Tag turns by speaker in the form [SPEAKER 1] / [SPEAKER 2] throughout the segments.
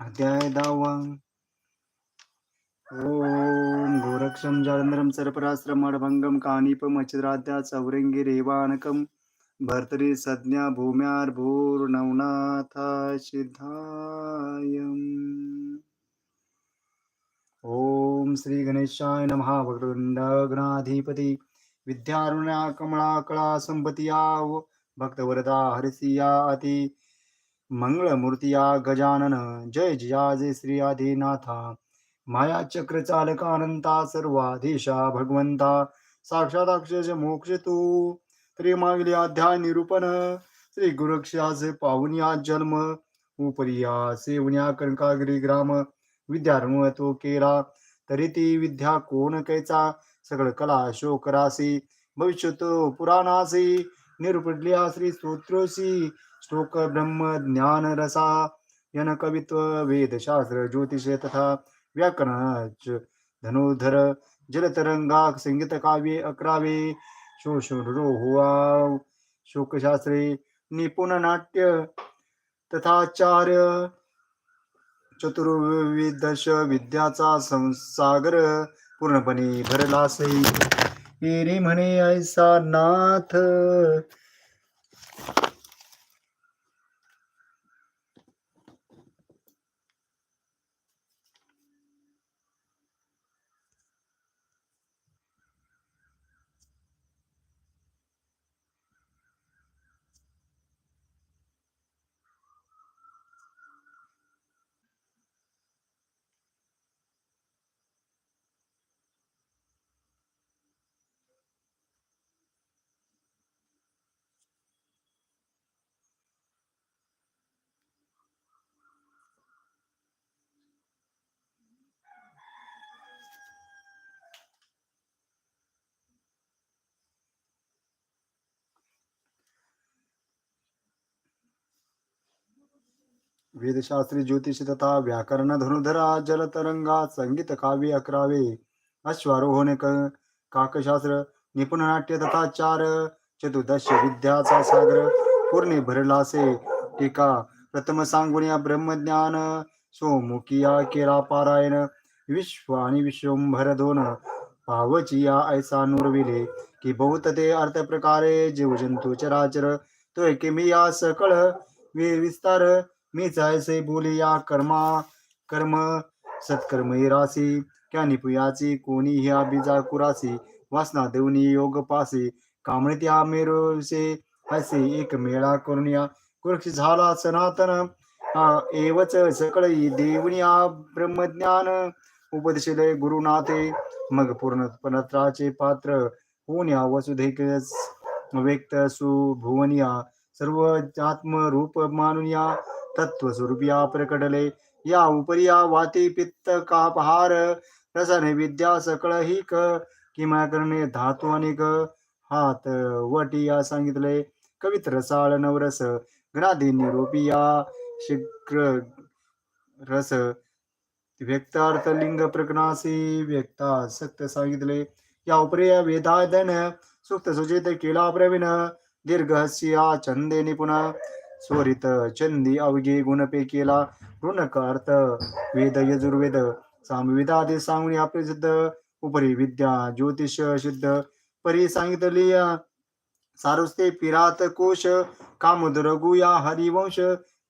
[SPEAKER 1] अध्याय दहावा. ओम गोरक्षम जालंधरम सर्पराश्रमभंगम कानिपमचिद्राद्या चौरंगी रेवानकम भर्तरी सज्ञा भूम्यार्भूर्नवनाथा सिद्धायम ओम श्री गणेशाय नमः. भगवंड गणाधिपती विद्यारुण्या कमळा कळा भक्तवरदा हरसिया अति मंगळमूर्तिया गजानन जय जया जय श्री आदिनाथा। माया चक्र चालकानंता सर्वाधीशा भगवंता साक्षात मोक्ष तू तरी मागले अध्याय निरूपण। श्री गुरुक्षास पाहुनिया जन्म। उपरिया सेवण्या कनकागिरी ग्राम। विद्यारंभ तो केला तरी ती विद्या कोण कैचा? सगळ कला शोकरासी भविष्यतो पुराणासी। निरुपडल्या श्री स्तोत्रोसी श्लोक ब्रह्म ज्ञान रसा यन कवित्व वेदशास्त्र ज्योतिष तथा व्याकरण धनुधर जलतरंगा संगीत काव्ये अकरावे शोषुरो हुआ शोकशास्त्रे निपुण नाट्य तथाचार्य चतुर्विदश विद्याचा संसागर पूर्णपणे भरलासई रे म्हणे ऐसा नाथ वेदशास्त्री ज्योतिष तथा व्याकरण धनुधरा जलतरंगा संगीत काव्य अकरावे अश्वारोहण काकशास्त्र निपुण नाट्य तथा चार चतुर्दश विद्याचा सागर पूर्णे भरलासे टीका प्रथम सांगुनिया ब्रह्मज्ञान सोमुखिया केला पारायण विश्व आणि विश्वंभर दोन पावचिया ऐसा नुरविले की बहुत ते अर्थ प्रकारे जीवजंतू चराचर तो या सकळ विस्तार मी जायसे बोलिया कर्मा कर्म सत्कर्म रासी क्या निपुयाची कोणी ह्या बीजा कुरासी। वासना देवनी योग पासी। कामणित्या मेरोसे असे एक मेळा करुनिया कुरक्ष झाला सनातन एवच सकळ देवनिया ब्रह्मज्ञान। उपदेशिले गुरुनाथे मग पूर्ण पनत्राचे पात्र होण्या वसुधैक व्यक्त सुभुवनिया सर्व आत्मरूप तत्व स्वरूपिया प्रकटले. या उपरिया वाती पित्त कापहार रसाने विद्या सकळ ही क किमा करणे धातू अनेक. हात वटी या सांगितले. कवित रसाळ नवरस ग्रादी निरूपिया शीघ्र रस. व्यक्तार्थ लिंग प्रकणासी व्यक्ता सक्त सांगितले. या उपरिया या सुक्त सुचित केला प्रवीण. दीर्घस्या छंदे निपुण. स्वरित चंदी अवघे गुणपे केला ऋणक अर्थ वेद यजुर्वेद सामवेदादी सांगून आपले सिद्ध. उपरी विद्या ज्योतिष सिद्ध. परी सांगितली सारुस्ते पिरात कोश कामुद रघुया हरिवंश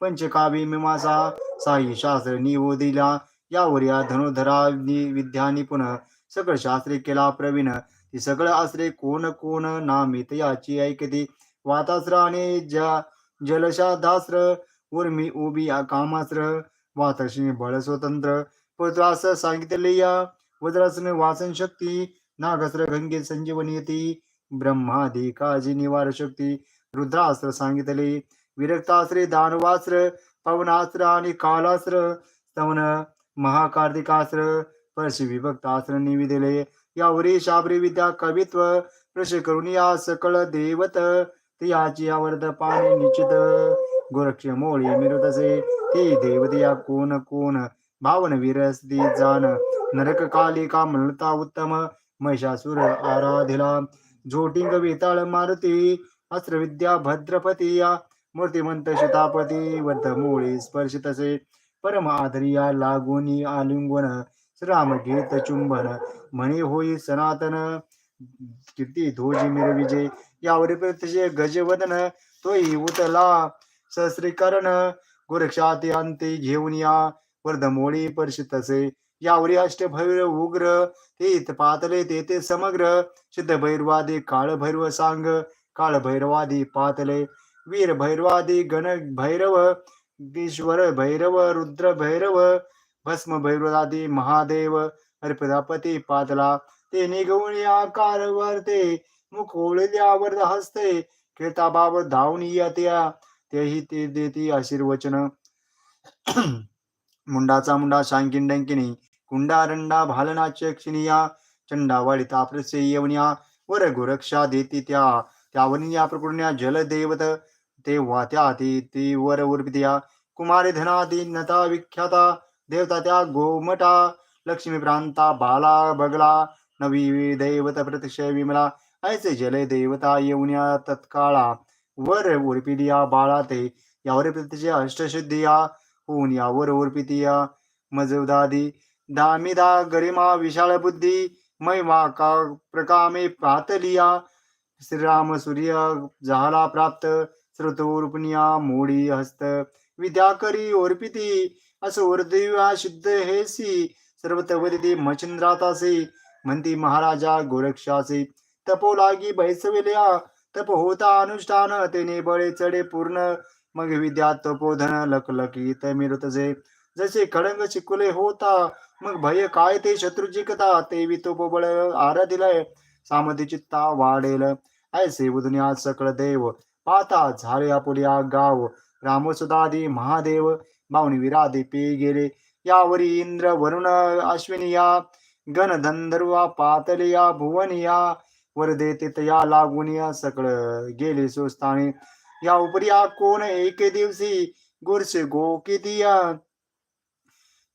[SPEAKER 1] पंचकाव्य मीमांसा साई शास्त्र निवो दिला. यावर या धनुधरा नि- विद्या निपुण सगळ शास्त्रे केला प्रवीण. ती सगळं आश्रे कोण कोण नामित याची ऐकती. वाताश्राने आणि ज्या जलशादास्त्र उर्मी उभी या कामास्त्र वातर्षणी बळ स्वतंत्र पत्रास सांगितले या वज्रासन वाचन शक्ती नागस्त्र गंगे संजीवनी येती। ब्रह्मादी काजी निवार शक्ती रुद्रास्त्र सांगितले विरक्तास्त्रे दानवास्त्र पवनास्त्र आणि कालास्त्र स्तवन महाकार्तिकास्त्र परशी विभक्तास्त्र निविदिले। यावरी शाबरी विद्या कवित्व प्रश करून या सकळ देवत। याची आवर्ध पाणी निश्चित. गोरक्ष मोळी मिरुतसे ती देवदिया कोण कोण. भावन विरस्ती जाण नरक काली मृता उत्तम. महिषासुर आराधिला. झोटिंग वेताळ मारुती. अस्त्रविद्या भद्रपती या. मूर्तिमंत शितापती वर्ध मोळी स्पर्शितसे. परम आदरिया लागोनी आलिंगन. श्राम घेत चुंबन. म्हणे होई सनातन. कीर्ती मेरे मिरविजे यावरी प्रत्यक्ष गजवदन तोही उतला सहस्रीकरण गोरक्षाती अंते घेऊन या. वर्धमोळी परिषितसे यावरी अष्टभैर उग्र ते पातले ते ते समग्र. सिद्ध भैरवादी काळभैरव सांग काळभैरवादी पातले. वीर भैरवादी गण भैरव ईश्वर भैरव रुद्र भैरव भस्म भैरवादी महादेव अर्पदापती पातला. ते निघून या कारवर ते मुखोळल्यावर हसते. खेळता बाब धावून येत्या तेही ते देती आशीर्वचन. मुंडाचा मुंडा शांकिन डंकिनी. कुंडा रंडा भालना चक्षिणिया चंडावाळी तापरसे येवण्या वर गोरक्षा देती त्या. त्यावरून या प्रकृण्या जलदेवत. ते वात्या ती ती वर उर्पित्या कुमारी धनादी नता विख्याता. देवता त्या गोमटा. लक्ष्मी प्रांता बाला बगला. नवी दैवत प्रतिशय विमला. ऐसे जले देवता येऊन्या तत्काळा. वर उर्पिडिया बाळा ते. यावर प्रतिशय अष्टशुद्धिया होऊन यावर उर्पितिया मजदादी दामिदा गरिमा विशाळ बुद्धी. महिमा का प्रकामे पातलिया. श्रीराम सूर्य झाला प्राप्त. श्रुतोर्पणिया मोडी हस्त. विद्या करी ओर्पिती असो शुद्ध हेसी. सर्वतवरिती मचिंद्रातासी म्हणती महाराजा गोरक्षासी तपो लागी बैसविल्या तप होता अनुष्ठान तेने बळे चढे पूर्ण मग विद्या तपोधन लकलकीत तमिरतजे जसे खडंग चिकुले होता मग भय काय ते शत्रू जिंकता ते वितोपबळ आराधिलय सामधी चित्ता वाढेल ऐसे उदुन्या सकळ देव पाता झाले आपुल्या गाव रामसुदादी महादेव माऊनी विरादे पे गेले यावरी इंद्र वरुण अश्विनिया गणधंधर्वा पातलिया भुवनिया वरदे तिथया लागुनिया सकळ गेले सोस्ताने या उपरिया कोण एके दिवशी गुरसे गोकितिया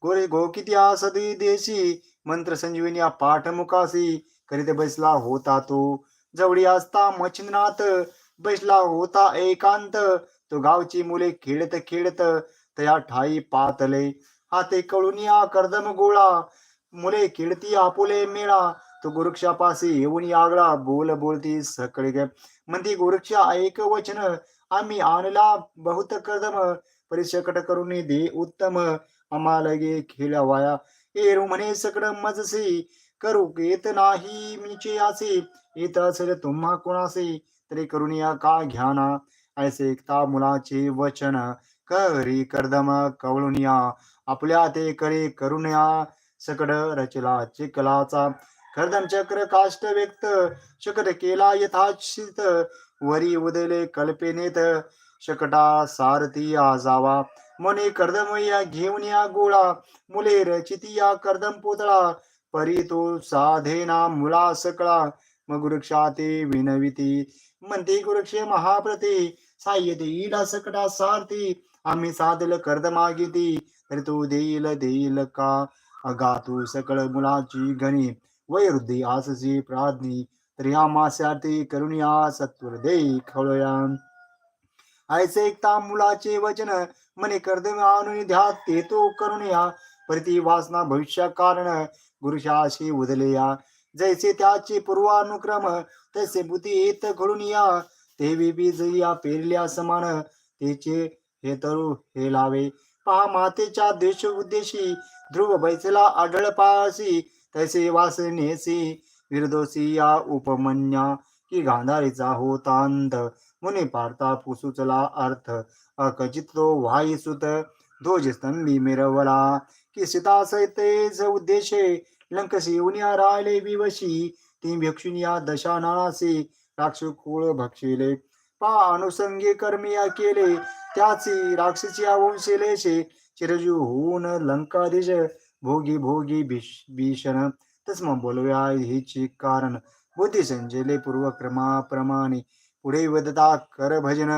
[SPEAKER 1] गोरे गोकितिया सदी देशी मंत्र संजीवनिया पाठमुखासी करीत बसला होता तो. जवळी असता मच्छिंद्रनाथ बसला होता एकांत. तो गावची मुले खेळत खेळत तया ठाई पातले. हाते कळून या कर्दम गोळा मुले खेळती आपुले मेळा. तो गुरुक्षापासी येऊन यागळा. बोल बोलती सकळी ग म्हणती गुरुक्षा ऐक वचन. आम्ही आणला बहुत कदम. परिशकट करून दे उत्तम. आम्हाला गे खेळवाया. एरू म्हणे सकड मजसी. करू येत नाही मीचे असे येत असेल तुम्हा कोणासे? तरी करून या का घ्याना? ऐसे एकता मुलाचे वचन. करी कर्दम कवळून या. आपल्या ते करे करून या. सकड रचला चिकलाचा कर्दम चक्र काष्ट व्यक्त शकट केला यथाशित वरी उदले कल्पेनेत शकटा सारथी आजावा. जावा मने कर्दम या घेऊन या गोळा मुले रचिती या कर्दम पुतळा. परी तो साधेना मुला सकळा मग वृक्षाते विनविती. म्हणते वृक्ष महाप्रती साह्य ईडा सकटा सारथी. आम्ही साधल कर्द मागिती तर तू देईल देईल का? अगा तू सकळ मुलाची गणी वैरुद्धी आससी प्राज्ञी त्रिया मास्यार्थी करुणिया सत्वर देई खळया ऐसे एकता मुलाचे वचन मने कर्द आणून ध्या ते तो करुणया प्रति वासना भविष्य कारण गुरुशाशी उदले या जैसे त्याचे पूर्वानुक्रम तसे बुद्धी येत घडून या ते बीज या पेरल्या समान तेचे हे तरू हे लावे. पा मातेच्या देश उद्देशी ध्रुव बैसला आढळ पासी तैसे वासनेसी विरदोसी या उपमन्या की गांधारीचा होतांत मुनी पार्था पुसुचला अर्थ अकचितो वाई सुत ध्वज स्तंभी मिरवला. की सीता सैतेज उद्देशे लंकसी उनिया राहिले विवशी. ती भिक्षुनिया दशा नानासी राक्षस कुळ भक्षिले. पा अनुसंगी कर्मिया केले त्याची राक्षसी वंशेलेशे चिरजीव होऊन लंकाधीश भोगी भोगी भीषण. तस्म बोलव्या हिची कारण. बुद्धी संजले पूर्वक्रमाप्रमाणे पुढे वदता कर भजन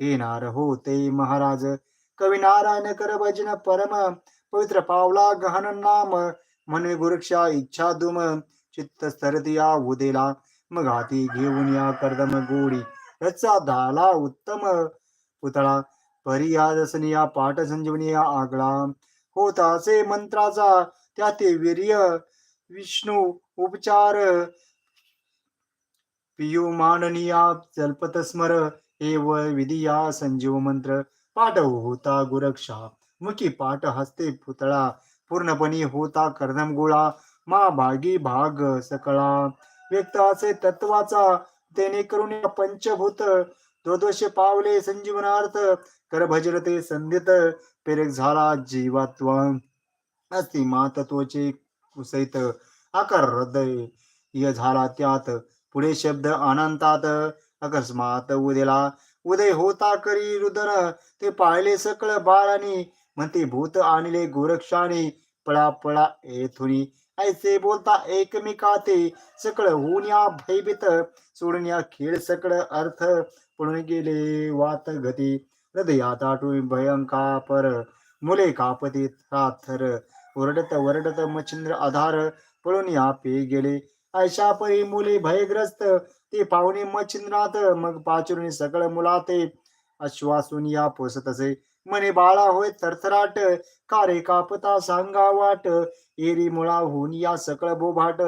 [SPEAKER 1] हे नार होते महाराज. कवी नारायण कर भजन परम. पवित्र पावला गहन नाम. म्हणे गुरुक्षा इच्छा दुम. चित्त स्तरतिया उदेला मग हाती घेऊन या कर्दम गोडी. रचा धाला उत्तम. पुतळा. परी या पाठ संजीवनी या आगळा. होता असे मंत्राचा त्या ते वीर्य. विष्णू उपचार. पियू मांडनिया जल्पत स्मर. एव विधिया संजीव मंत्र. पाठ होता गुरक्षा. मुखी पाठ हस्ते पुतळा. पूर्णपणे होता कर्णम गोळा. मा भागी भाग सकळा. व्यक्त असे तत्वाचा तेने करून पंचभूत. दोदोष पावले संजीवनार्थ कर भजरते संधित पेरेक झाला जीवात्व. अस्ति मातत्वचे कुसैत आकार हृदय य झाला त्यात. पुढे शब्द अनंतात अकस्मात उदेला. उदय होता करी रुदन ते पाहिले सकळ बाळानी. म्हणते भूत आणले गोरक्षाने पळा पळा येथुनी. ऐसे बोलता एकमेका ते सकळ होऊन या भयभीत. सोडून या खेळ सकळ अर्थ पळून गेले वात गती हृदयात आठवून भयंकापर मुले कापती थर ओरडत वरडत मच्छिंद्र आधार पळून या पे गेले. अशा परी मुले भयग्रस्त ते पाहुणे मच्छिंद्रात मग पाचुरणी सकळ मुलाते. आश्वासून या पोसत असे मने बाळा होय थरथराट कारे कापता सांगा वाट एरी मुळा होऊन या सकळ बोभाट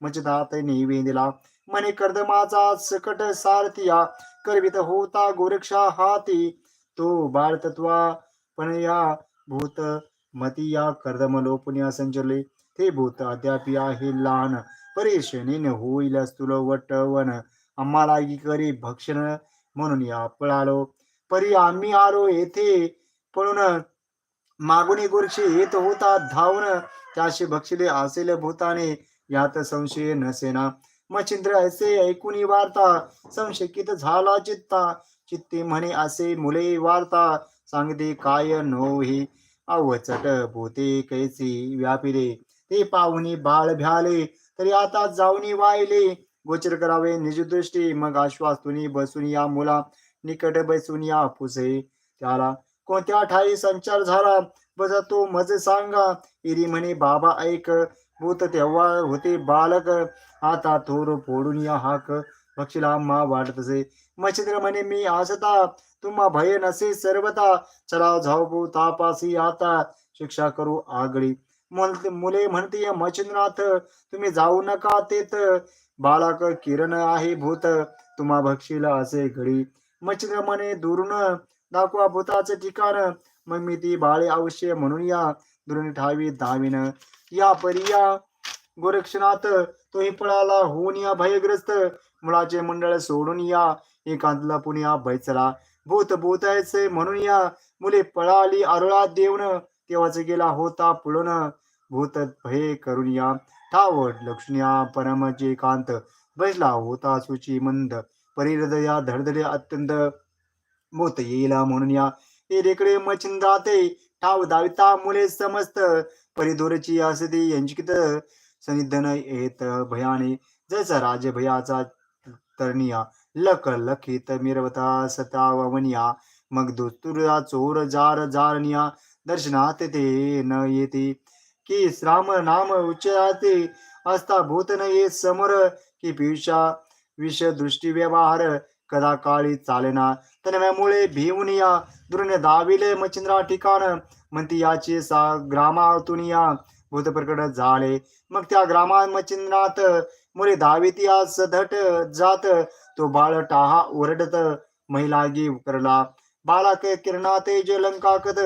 [SPEAKER 1] मचतात दिला. मने कर्दमाचा सकट सारथिया करवित होता गोरक्षा हाती. तो बाळ तत्वा पण या भूत मती या कर्दम लोपुनिया संचरले ते भूत अद्याप आहे लहान परेशने होईल स्तुल वटवन. आम्हाला की करी भक्षण म्हणून या पळालो. परी आम्ही आलो येथे. पळून मागुनी गुरशी येत होता धावण त्याशी भक्षिले असेल भूताने. यात संशय नसेना. मच्छिंद्र असे ऐकून वार्ता संशकित झाला चित्ता. चित्ते म्हणे असे मुले वार्ता. सांगते काय नोही? अवचट भूते कैसी व्यापिले? ते पाहुणी बाळ भ्याले तरी आता जाऊनी वाहिले गोचर करावे निजदृष्टी मग आश्वासुनी बसून या मुला. निकट बसून या पुसे त्याला. कोणत्या ठाई संचार झाला? बजा तो मज सांगा. इरी म्हणे बाबा ऐक. भूत तेव्हा होते बालक. आता थोर फोडून या हाक. पक्षीला मा वाटत असे. मच्छिंद्र म्हणे मी आसता. तुम्हा भय नसे सर्वता चला जाऊ तापासी आता. शिक्षा करू आगळी. मुले म्हणते मच्छिंद्रनाथ तुम्ही जाऊ नका तेत. बालक किरण आहे भूत. तुम्हा भक्षीला असे घडी. मच्छिंद्र म्हणे दुरून. दाखवा भूताचे ठिकाण. मग मी ती बाळे अवश्य म्हणून या दुरून ठावी धावीन। या परिया गोरक्षनाथ तोही पळाला होऊन या भयग्रस्त। मुलाचे मंडळ सोडून या एकांतला पुण्या बैचला भूत भूतायचे म्हणून या मुले पळाली अरुळा देऊन। तेव्हाच गेला होता पुळून भूत भय करून या। ठावट लक्ष्म्या परमचे कांत बसला होता सुची मंद। परिहृदया धडधडे अत्यंत। भूत येईला म्हणून या। रेकडे एरेकडे मचिंदाते ठाव दाविता मुले समस्त. परिदूरची असती यांचित सनिधन येत भयाने. जैसा राज भयाचा तरनिया. लक लखित मिरवता सतावनिया मग दुस्तुरा चोर जार जारनिया दर्शनात ते न येते. की श्राम नाम उच्चारते. असता भूत न ये समोर. की पियुषा विष दृष्टी व्यवहार. कदा काळी चालेना. तन्मयामुळे भिवून या. दुर्ने दाविले मच्छिंद्रा ठिकाण. म्हणती याची सा ग्रामातून या. भूत प्रकट झाले. मग त्या ग्रामा मच्छिंद्रात मुले दाविती या सधट जात. तो बाळ टाहा ओरडत महिलागी करला बाळा ते किरणा तेज लंकाकत.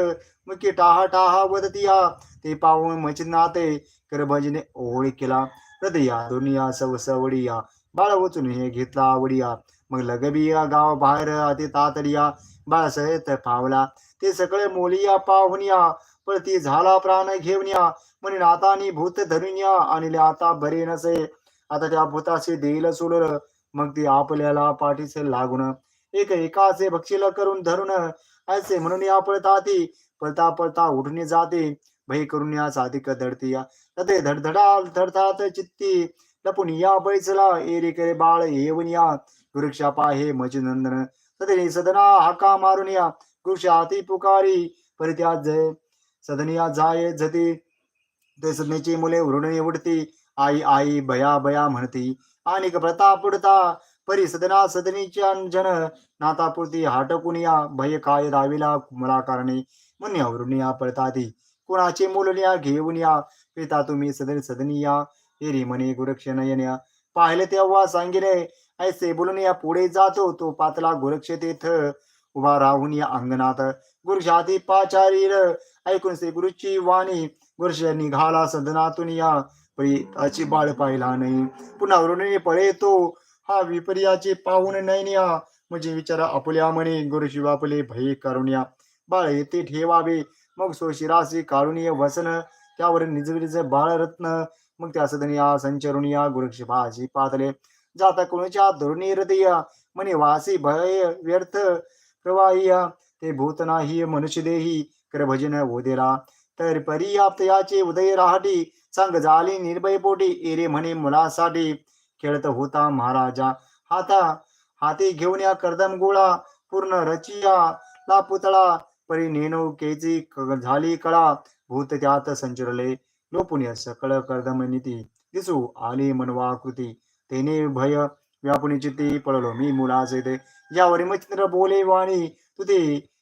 [SPEAKER 1] मुकी टाहा टाहा वदतिया ते पाहून मचिंद्राते कर भजने ओळी केला. हृदया दुनिया सवसवडिया. बाळ वचून हे घेतला आवडिया. मग लगबी या गाव बाहेर अति तातडिया बाळ सहित पावला ते सगळे मोलिया पाहुनिया ती झाला प्राण घेऊन या. म्हणे नातानी भूत धरून या आणि आता बरे नसे. आता त्या भूताशी देईल सोडलं मग ती आपल्याला पाठीसे लागून एक एकाचे भक्षीला करून धरून. असे म्हणून या पळता ती पळता पळता उठणे जाते. भय करून या साधिक धडती या. ते धडधडा धडतात चित्ती. लपून या बैसला एरी करे बाळ येऊन या. वृक्षा पाहे मजनंदन तथे सदना हाका मारून या वृक्ष हाती पुकारी परित्याज सदनिया जाय झती ते सदनेची मुले उरडणे उडती आई आई भया भया म्हणती। आणि प्रताप उडता परी सदना सदनीच्या जन। नातापुरती हाटकून या भय काय दाविला मला कारणे। मुन्यावरून या पळताती कुणाचे मुलनिया घेऊन या पिता तुम्ही सदन सदनी या हेरी म्हणे गुरक्ष नयन्या पाहिले तेव्हा सांगिले ऐसे बोलून या पुढे जातो तो पातला गोरक्ष तेथ उभा राहून या अंगणात. गुरुशाती पाचारीर ऐकून श्री गुरुची वाणी. गुरुष निघाला सदनातून या प्रियाची बाळ पाहिला नाही. पुन्हा वरुणी पळे तो हा विपर्याचे पाहून नयनिया म्हणजे विचारा आपुल्या म्हणे गुरुशिव आपले भय करुण्या बाळ येथे ठेवावे. मग सोशिरासी कारुणीय वसन. त्यावर निज निज बाळरत्न. मग त्या सदनिया संचरून या गुरुक्षिपाशी पातले. जाता कोणच्या धोरणी हृदय? म्हणे वासी भय व्यर्थ प्रवाहिया ते भूत नाही मनुष्य देही कर भजन ओदेरा तर परी याचे उदय राहटी सांग झाली निर्भय पोटी एरे म्हणे मुलासाठी. खेळत होता महाराजा हाता हाती घेऊन या कर्दम गोळा पूर्ण रचिया ला पुतळा. परी नेनो केची झाली कळा भूत त्यात संचरले. लोपुण्य या सकळ कर्दम नीती दिसू आली मनवा कृती तेने भय व्यापुनी चित्ती पळलो. मी मुलाचे ते यावर मच्छिंद्र बोले वाणी तुते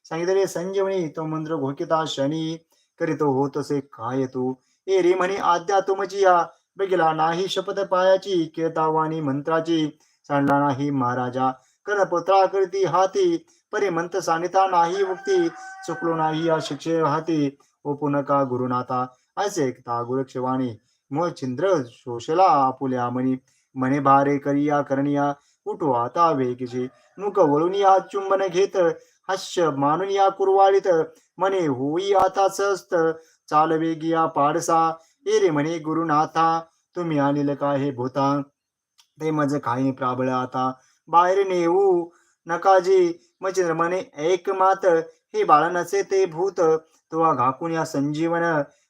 [SPEAKER 1] सांगितले संजीवनी तो मंत्र घोकिता शनी करीतो होतसे काय तू? ए रे म्हणे आद्या तुमची या बघिला नाही शपथ पायाची केता वाणी मंत्राची सांडला नाही महाराजा. कर्णपुत्रा करती हाती परी मंत सांगिता नाही मुक्ती चुकलो नाही या शिक्षे हाती ओपू नका गुरुनाथा? असे एकता गुरुक्षवाणी. मग छिंद्र शोषला आपुल्या म्हणी म्हणे भारे करिया करणिया उठू आता वेगीचे नुक वळून या चुंबन घेत हास्य मानून या कुरवाळीत। म्हणे होई आता सहस्त चाल वेगिया पाडसा। एरे रे म्हणे गुरुनाथा तुम्ही आणील का हे भूता? ते मज काही प्राबळ आता। बाहेर नेऊ नकाजी मचिंद्र म्हणे एक मात हे बाळ नसे ते भूत। तो घाकून या संजीवन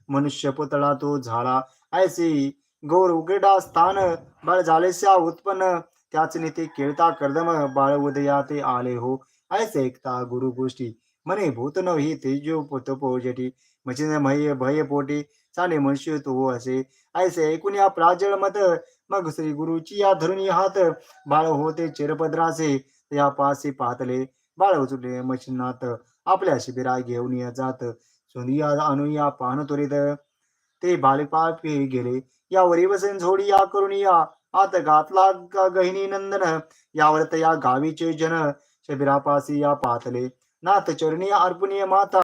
[SPEAKER 1] मनुष्य पुतळा तो झाला। ऐसी गौर उघडा स्थान बाळ झालेस्या उत्पन्न. त्याच नेते खेळता कर्दम बाळ उदया ते आले हो. ऐसे ऐकता गुरु गोष्टी. म्हणे भूत ही तेजो पुत पोजटी. मय भय पोटी. चाले मनुष्य तो असे. ऐसे ऐकून या प्राजळ मत. मग श्री गुरुची या धरुणी हात. बाळ होते चिरपद्राचे. या पासी पाहतले बाळ उचले मचिनात आपल्या शिबिरा घेऊन या जात. सोनिया अनुया पाहन त्वरित. ते बालिपापी गेले. यावर वसन झोडी या करून या. आत घातला का गहिनी नंदन. यावर तया गावीचे जन. शबिरापासी या पातले. नाथ चरणी अर्पुनीय माता.